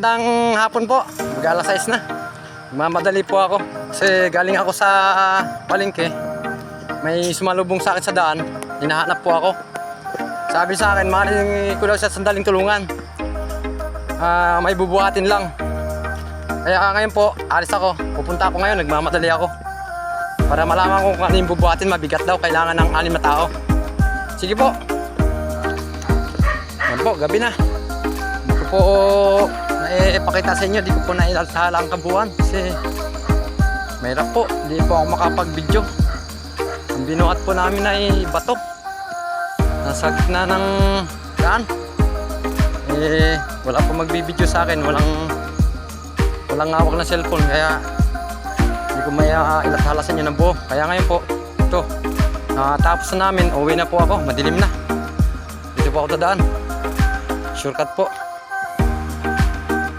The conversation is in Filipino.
Magandang hapon po. Mag alas 6 na. Mamadali po ako. Kasi galing ako sa palengke. May sumalubong sa akin sa daan. Hinahanap po ako. Sabi sa akin, maaaring ko daw siya sandaling tulungan. Ah, may bubuhatin lang. Kaya ngayon po, alis ako. Pupunta ako ngayon, nagmamadali ako. Para malaman ko kung ano yung bubuhatin, mabigat daw. Kailangan ng anim na tao. Sige po. Yan po, gabi na. Hindi ko po naipakita sa inyo. Hindi ko po nailathala ang kabuuan. Kasi mahirap po. Hindi po ako makapag-video. Ang binuhat po namin ay bato. Nasa gitna ng daan. Eh, wala po magbibideo sa akin. Walang walang hawak na cellphone. Kaya hindi ko may uh, ilathala sa inyo ng buo. Kaya ngayon po, ito. Nakatapos na namin. Uwi na po ako. Madilim na. Dito po ako dadaan. Shortcut po.